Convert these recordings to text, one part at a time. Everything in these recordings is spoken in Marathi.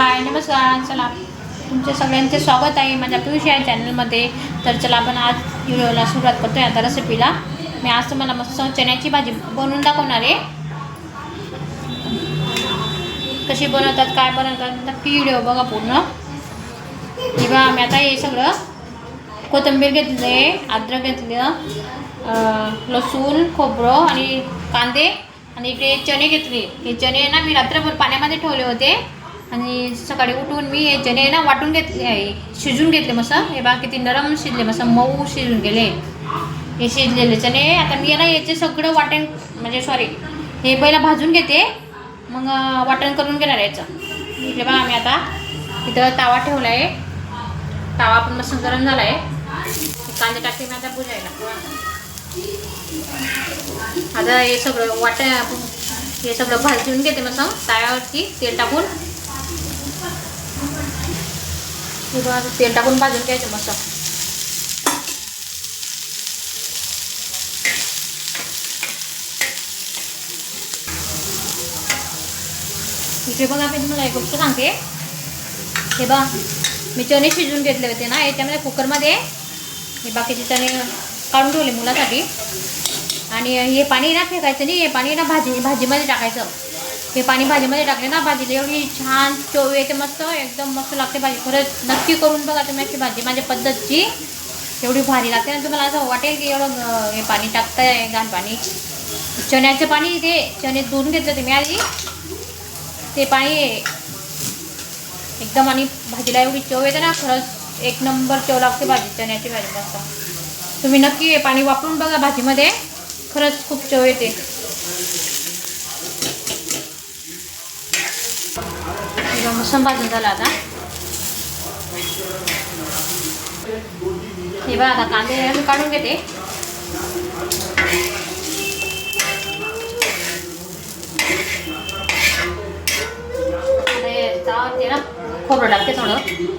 हाय नमस्कार चला. तुमचे सगळ्यांचे स्वागत आहे माझ्या पियुष या चॅनलमध्ये. तर चला आपण आज व्हिडिओला सुरुवात करतोय आता रेसिपीला मी आज तुम्हाला मस्त चण्याची भाजी बनवून दाखवणार आहे. कशी बनवतात काय बनवतात नक्की व्हिडिओ बघा पूर्ण. किंवा आम्ही आता हे सगळं कोथिंबीर घेतली आहे अद्रक घेतलं लसूण खोबरं आणि कांदे आणि इकडे चणे घेतले. हे चणे ना मी रात्रभर पाण्यामध्ये ठेवले होते. आणि सकाळी उठून मी याच्याने ना वाटून घेतले शिजून घेतले मस्त. हे बा किती नरम शिजले मस्त मऊ शिजून गेले. हे शिजलेले. चणे आता मी ना याचे सगळं वाटण म्हणजे सॉरी हे पहिला भाजून घेते. मग वाटण करून घेणार याचं. इथे बघा आम्ही आता इथं तावा ठेवला आहे तावा पण मस्त गरम झाला आहे कांदे टाकते मी आता बुजायला. आता हे सगळं वाट हे सगळं भाजून घेते मस्त. ताव्यावरती तेल टाकून. हे बघा, तेल टाकून भाजून घ्यायचं मस्त. इथे बघा मी तुम्हाला एक गोष्ट सांगते. हे बघा मी चणे शिजवून घेतले होते ना याच्यामध्ये कुकरमध्ये. हे बाकीचे चणे काढून ठेवले मुलासाठी. आणि हे पाणी ना फेकायचं नाही हे पाणी ना भाजी भाजीमध्ये टाकायचं. हे पाणी भाजीमध्ये टाकले ना भाजीला एवढी छान चव येते मस्त एकदम मस्त लागते भाजी. खरंच नक्की करून बघा तुम्ही अशी भाजी. माझ्या पद्धतची एवढी भारी लागते. ना तुम्हाला असं वाटेल की एवढं हे पाणी टाकताय घाण पाणी. चण्याचं पाणी ते चणे धुवून घेतलं ते आधी. ते पाणी एकदम आणि भाजीला एवढी चव येते ना खरंच एक नंबर चव लागते भाजी चण्याची भाजी मस्त. तुम्ही नक्की पाणी वापरून बघा भाजीमध्ये. खरंच खूप चव येते. एकदम मस्त भाजून झालं आता हे बघा आता कांदे मी काढून घेते आता हे त्यावरती ना खोबरं टाकते थोडं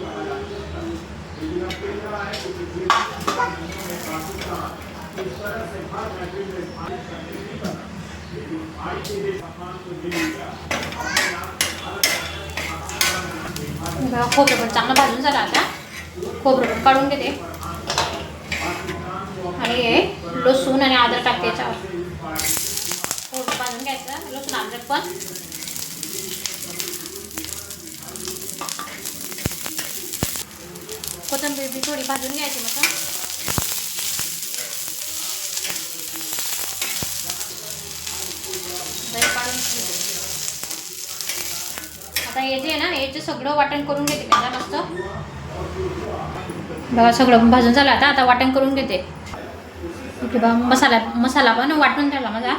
बघा, खोबरं पण चांगलं भाजून झालं आता. खोबरं पण काढून घेते. आणि हे लसूण आणि आदर टाकते याच्यावर. खोबरं भाजून घ्यायचं लसूण आदर पण. कोथिंबीर बी थोडी भाजून घ्यायची मग दही काढून घेते. आता हे जे आहे ना याचं सगळं वाटण करून घेते त्याला आता मस्त. बघा सगळं भाजून झालं आता. आता वाटण करून घेते. इथे बा मसाला मसाला पण वाटून झाला माझा.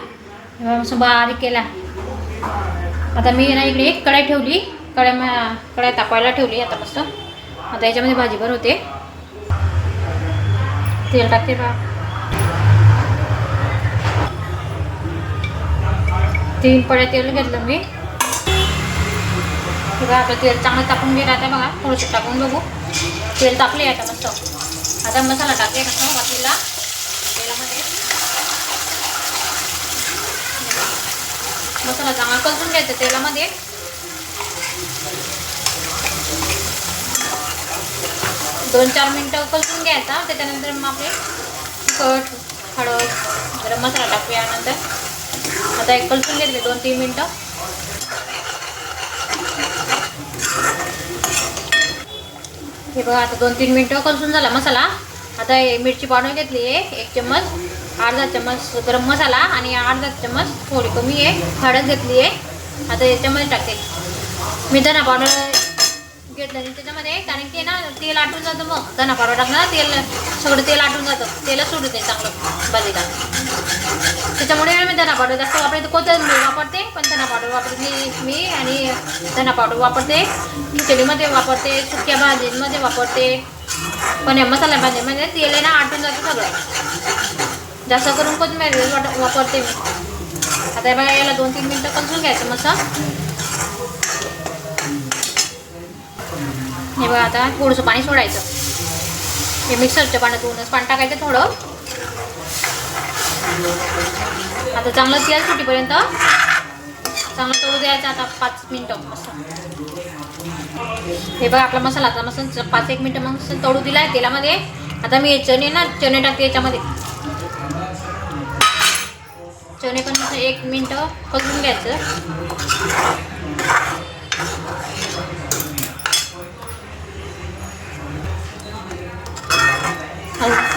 हे मस्त बारीक केला. आता मी ना इकडे एक कढाई ठेवली. कढाई मा- कढाई तापायला ठेवली आता मस्त. आता याच्यामध्ये भाजी होते. तेल टाकते बा तीन पड्या तेल घेतलं मी. बघा आपलं तेल चांगलं टाकून घेत आता बघा थोडंसं टाकून बघू. तेल टाकले आता मस्त. आता मसाला टाकले कसं तेला तेलामध्ये. मसाला चांगला कलसून घ्यायचा तेलामध्ये. दोन चार मिनटं कलसून घ्यायचा त्याच्यानंतर मग आपले तिखट हळद गरम मसाला टाकूया नंतर. आता एक कलसून घेतले दोन तीन मिनटं. हे बघा आता दोन तीन मिनटं कलसून झाला मसाला. आता मिरची पावडर घेतली आहे एक चम्मच अर्धा चम्मच गरम मसाला आणि अर्धा चम्मच थोडी कमी आहे हळद घेतली आहे. आता याच्यामध्ये टाकते. मी धना पावडर घेतलं आणि त्याच्यामध्ये कारण की ना तेल आटून जातं मग. धना पावडर टाकणार तेल सगळं तेल आटून जातं. तेलच सोडून दे चांगलं बाजीला त्याच्यामुळे मी धना पावडर जास्त वापरते कोथिंबीर वापरते? पण धना पावडर वापरते. मी आणि धना पावडर वापरते. खिचडीमध्ये वापरते सुक्या भाजीमध्ये वापरते. पण या मसाला भाजीमध्ये तेल ना आटून जातं सगळं. जास्त करून कोथिंबीर वाट- वापरते मी. आता बघा याला दोन तीन मिनटं कलसून घ्यायचं मस्त. हे बघा आता थोडंसं पाणी सोडायचं. हे मिक्सरच्या पाण्यातूनच पाणी टाकायचं थोडं. आता चांगलं तेल सुटीपर्यंत. चांगलं तळू द्यायचं आता पाच मिनटं. हे बघा आपला मसाला आता मस्त पाच एक मिनटं मग मस्त तळू दिला आहे तेलामध्ये. आता मी चणे ना चणे टाकते याच्यामध्ये. चणे पण एक मिनटं करून घ्यायचं.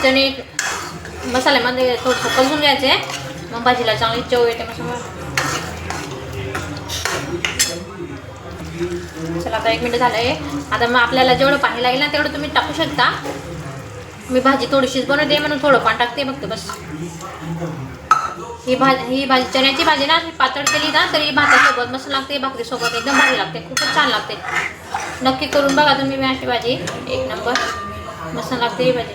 चणे मसाल्यामध्ये थोडंसं कलसून घ्यायचे मग भाजीला चांगली चव येते मसाला चला आता एक मिनिट झालं आहे आता मग आपल्याला जेवढं पाणी लागेल ना तेवढं तुम्ही टाकू शकता. मी भाजी थोडीशीच बनवते म्हणून थोडं पाणी टाकते फक्त बस. ही भाजी ही भाजी चण्याची भाजी ना पातळ केली ना तरी भातासोबत मस्त लागते भाकरीसोबत एकदम भारी लागते खूपच छान लागते. नक्की करून बघा तुम्ही मी अशी भाजी एक नंबर. मस्त लागते ही भाजी.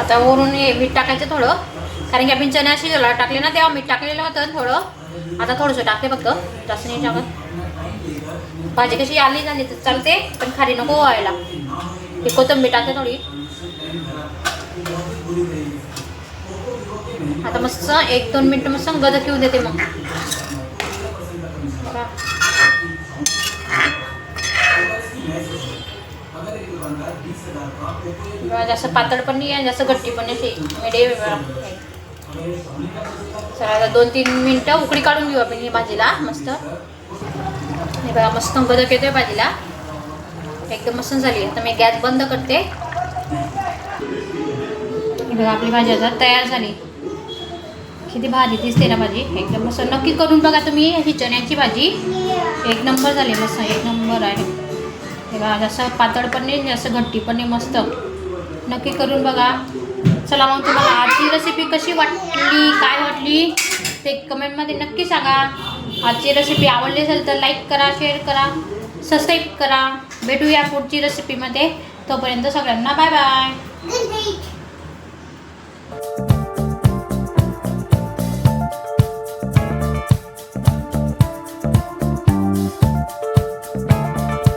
आता वरून हे मीठ टाकायचं थोडं. कारण की आपण चण्या शिजवला टाकले ना तेव्हा मीठ टाकलेलं होतं थोडं. आता थोडंसं टाकते फक्त. जास्त नाही टाकत. भाजी कशी आली झाली तर चालते पण खाली नको व्हायला. ही कोथंबीर टाकते थोडी. आता मस्त एक दोन मिनटं मस्त गदक येऊ देते मग बघा. बघा, जास्त पातळ पण नाही आहे जास्त गट्टी पण नाही मिडियम सर आता दोन तीन मिनटं उकडी काढून घेऊ आपण ही भाजीला मस्त. हे बघा मस्त बदक येतोय भाजीला. एकदम मस्त झाली. आता मी गॅस बंद करते. हे बघा आपली भाजी आता तयार झाली. किती भाजी दिसते ना भाजी. एकदम मस्त. नक्की करून बघा तुम्ही ही चण्याची भाजी. एक नंबर झाली मस्त. एक नंबर आहे. बघा जसं पातळ पण नाही जसं घट्टी पण नाही मस्त. नक्की करून बघा. चला मग तुम्हाला आजची रेसिपी कशी वाटली काय वाटली ते कमेंटमध्ये नक्की सांगा. आजची रेसिपी आवडली असेल तर लाईक करा शेअर करा सबस्क्राईब करा. भेटूया पुढची रेसिपीमध्ये तोपर्यंत सगळ्यांना बाय बाय